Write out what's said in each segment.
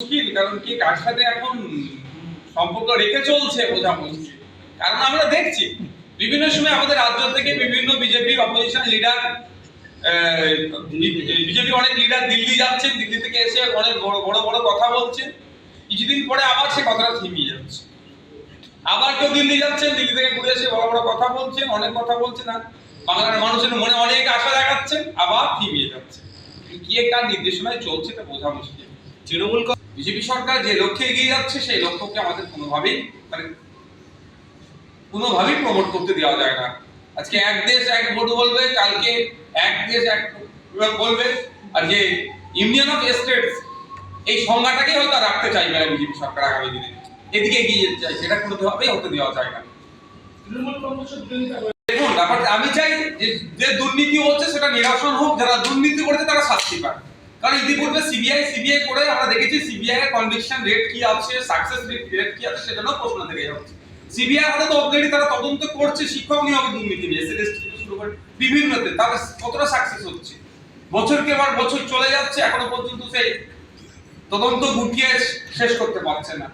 মুশকিল কারণ কি কার সাথে এখন সম্পর্ক রেখে চলছে বোঝা মুশকিল কারণ আমরা দেখছি, বিভিন্ন সময় আমাদের রাজ্য থেকে বিভিন্ন বিজেপির অপোজিশন লিডার বিজেপি অনেক লিডার দিল্লি যাচ্ছেন, দিল্লি থেকে এসে অনেক বড় বড় বড় কথা বলছেন। কিছুদিন পরে আবার সে কথাটা থিমিয়ে যাচ্ছে। আবার কেউ দিল্লি যাচ্ছেন, দিল্লি থেকে ঘুরে এসে বড় বড় কথা বলছেন, অনেক কথা বলছেন, আর বাংলার মানুষের মনে অনেক আশা দেখাচ্ছেন আবার থিমিয়ে যাচ্ছে। কি কার নির্দেশনায় চলছে এটা বোঝা মুশকিল তৃণমূল বিজেপি সরকার যে লক্ষ্যে এগিয়ে যাচ্ছে সেই লক্ষ্যকে আমাদের কোনোভাবেই মানে কোনোভাবেই প্রমোট করতে দেওয়া যায় না। আজকে এক দেশ এক ভোট বলবে কালকে এক দেশ এক বলবে। আর যে ইউনিয়ন অফ স্টেটস এই সংজ্ঞাটাকে হয়তো রাখতে চাইবে না বিজেপি সরকার আগামী দিনে। এদিকে এগিয়ে যেতে চাই সেটা কোনোভাবেই হতে দেওয়া যায় না। দেখুন ব্যাপারটা আমি চাই যে যে দুর্নীতি হচ্ছে সেটা নিরসন হোক যারা দুর্নীতি করছে তারা শাস্তি পায় কারণ ইতিপূর্বে সিবিআই সিবিআই করে আমরা দেখেছি সিবিআই এর কনভিকশন রেট কি আছে সাকসেস রেট কি আছে সেটা প্রশ্ন থেকে যাচ্ছে। সিবিআই তো অলরেডি তারা তদন্ত করছে, শিক্ষক নিয়োগে দুর্নীতি নিয়ে এসএলএস থেকে শুরু করে বিভিন্নতে তাদের কতটা সাকসেস হচ্ছে? বছরকে বার বছর চলে যাচ্ছে, এখনও পর্যন্ত সেই তদন্ত গুটিয়ে শেষ করতে পারছে না।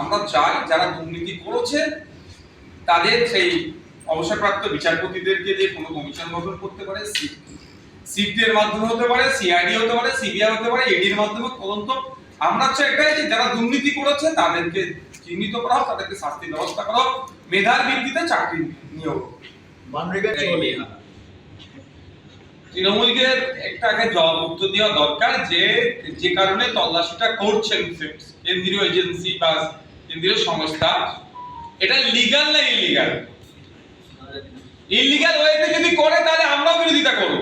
আমরা চাই যারা দুর্নীতি করেছে, তাদের সেই অবসরপ্রাপ্ত বিচারপতিদেরকে দিয়ে কোনো কমিশন গঠন করতে পারে সিটের মাধ্যমে হতে পারে সিআইডি হতে পারে সিবিআই হতে পারে ইডির মাধ্যমে তদন্ত। আমরা চাই এটাই যে যারা দুর্নীতি করেছে তাদেরকে চিহ্নিত করা হোক তাদেরকে শাস্তির ব্যবস্থা করা হোক মেধার ভিত্তিতে চাকরি নিয়োগ। তৃণমূলকে একটা আগে জবাব উত্তর দেওয়া দরকার যে যে কারণে তল্লাশিটা করছেন কেন্দ্রীয় এজেন্সি বা কেন্দ্রীয় সংস্থা। এটা লিগাল না ইলিগাল ইলিগাল ওয়েতে যদি করে তাহলে আমরাও বিরোধিতা করব।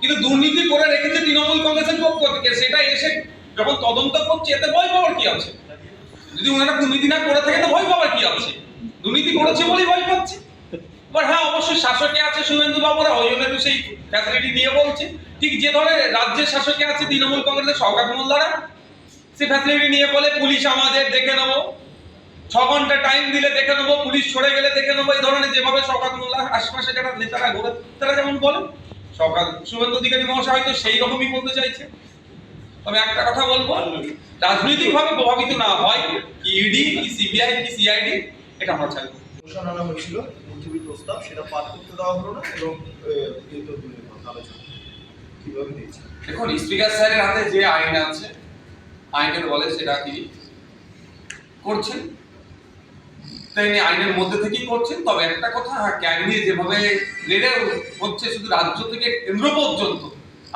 কিন্তু দুর্নীতি করে রেখেছে তৃণমূল কংগ্রেসের পক্ষ থেকে, সেটা এসে যখন তদন্ত করছে, এতে ভয় পাওয়ার কি আছে? যদি ওনারা দুর্নীতি না করে থাকে তো ভয় পাওয়ার কি আছে? দুর্নীতি করেছে বলেই ভয় পাচ্ছে। এবার হ্যাঁ অবশ্যই শাসকে আছে শুভেন্দু বাবুরা ওই জন্য সেই ফ্যাসিলিটি নিয়ে বলছে। ঠিক যে ধরনের রাজ্যের শাসকে আছে তৃণমূল কংগ্রেসের সৌগাত মোল্লারা, সে ফ্যাসিলিটি নিয়ে বলে, পুলিশ আমাদের দেখে নেব। ছ ঘণ্টা টাইম দিলে দেখে নেব, পুলিশ সরে গেলে দেখে নেব। এই ধরনের যেভাবে সৌগাত মোল্লার আশপাশে যারা নেতারা ঘোরে, তারা যেমন বলে সৌগাত শুভেন্দু অধিকারী মহাশয় হয়তো সেই রকমই বলতে চাইছে। তবে একটা কথা বলব রাজনৈতিকভাবে প্রভাবিত না হয় কি ইডি কি সিবিআই কি সিআইডি এটা আমরা চাইব। ঘোষণা আনা হয়েছিল মন্ত্রীর প্রস্তাব সেটা পাঠ করতে দেওয়া হলো না এবং আলোচনা। কীভাবে দিয়েছে? দেখুন স্পিকার স্যারের হাতে যে আইন আছে আইনের বলে সেটা তিনি করছেন। তিনি আইনের মধ্যে থেকেই করছেন, তবে একটা কথা যেভাবে বেড়ে হচ্ছে শুধু রাজ্য থেকে কেন্দ্র পর্যন্ত,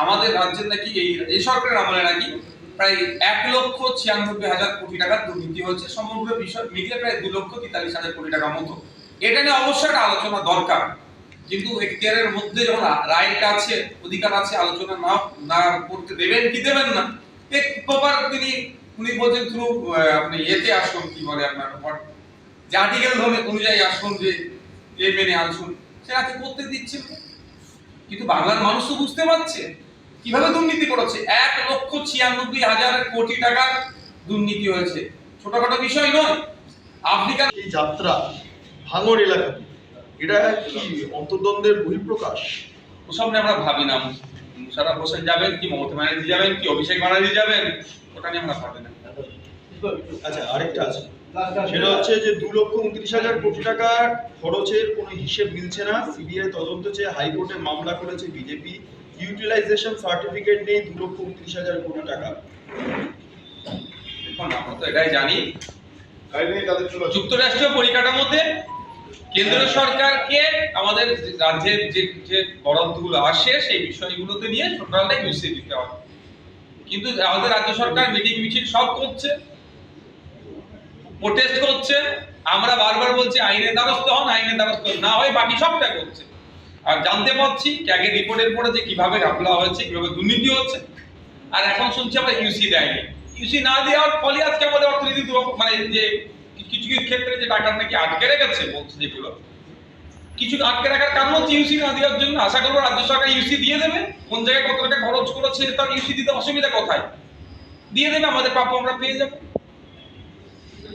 আমাদের রাজ্যের নাকি এই এই সরকারের আমলে নাকি প্রায় এক লক্ষ ছিয়ানব্বই হাজার কোটি টাকার দুর্নীতি হয়েছে, সমগ্র বিষয় মিলিয়ে প্রায় দু লক্ষ তেতাল্লিশ হাজার কোটি টাকার মতো। এটা নিয়ে অবশ্যই একটা আলোচনা দরকার, কিন্তু এখতিয়ারের মধ্যে যখন রাইট আছে, অধিকার আছে, আলোচনা না না করতে দেবেন কি দেবেন না প্রপার তিনি, উনি বলছেন থ্রু আপনি এতে আসুন, কি বলে আপনার যে আর্টিকেল অনুযায়ী আসুন যে এ মেনে আসুন সেটা করতে দিচ্ছে কিন্তু বাংলার মানুষ তো বুঝতে পারছে কীভাবে দুর্নীতি করেছে। এক লক্ষ ছিয়ানব্বই হাজার কোটি টাকার দুর্নীতি হয়েছে। ছোটখাটো বিষয় নয়। আফ্রিকার এই যাত্রা ভাঙড় এলাকাতে এটা কি অন্তর্দ্বন্দ্বের বহিঃপ্রকাশ? ওসব নিয়ে আমরা ভাবি না। মুশারা হোসেন যাবেন কি মমতা ব্যানার্জি যাবেন কি অভিষেক ব্যানার্জি যাবেন ওটা নিয়ে আমরা ভাবি না। আচ্ছা আরেকটা আছে। সেটা হচ্ছে যে দু লক্ষ উনত্রিশ হাজার কোটি টাকা খরচের কোনো হিসেব মিলছে না। সিবিআই তদন্ত চেয়ে হাইকোর্টে মামলা করেছে বিজেপি। ইউটিলাইজেশন সার্টিফিকেট নেই দু লক্ষ উনত্রিশ হাজার কোটি টাকা। দেখুন আমরা তো এটাই জানি। যুক্তরাষ্ট্রীয় পরিকাঠামোতে কেন্দ্র সরকারকে আমাদের রাজ্যের যে যে বরাদ্দগুলো আসে সেই বিষয়গুলোতে নিয়ে টোটালটাই মিশিয়ে দিতে হবে। কিন্তু আমাদের রাজ্য সরকার মিটিং মিছিল সব করছে। প্রোটেস্ট করছে, আমরা বারবার বলছি আইনের দ্বারস্থ হন, আইনের দ্বারস্থ না হয় বাকি সবটা করছে। আর জানতে পারছি ক্যাগের রিপোর্টের পরে যে কীভাবে ঘাপলা হয়েছে, কীভাবে দুর্নীতি হচ্ছে। আর এখন শুনছি আমরা ইউসি দেয়নি। ইউসি না দেওয়ার ফলে আজকে আমাদের অর্থনীতি মানে যে কিছু কিছু ক্ষেত্রে যে টাকা নাকি আটকে রেখেছে বলছে যেগুলো কিছু আটকে রাখার কারণ হচ্ছে ইউসি না দেওয়ার জন্য আশা করব রাজ্য সরকার ইউসি দিয়ে দেবে। কোন জায়গায় কত টাকা খরচ করেছে তার ইউসি দিতে অসুবিধা কোথায়? দিয়ে দেবে, আমাদের প্রাপ্য আমরা পেয়ে যাব।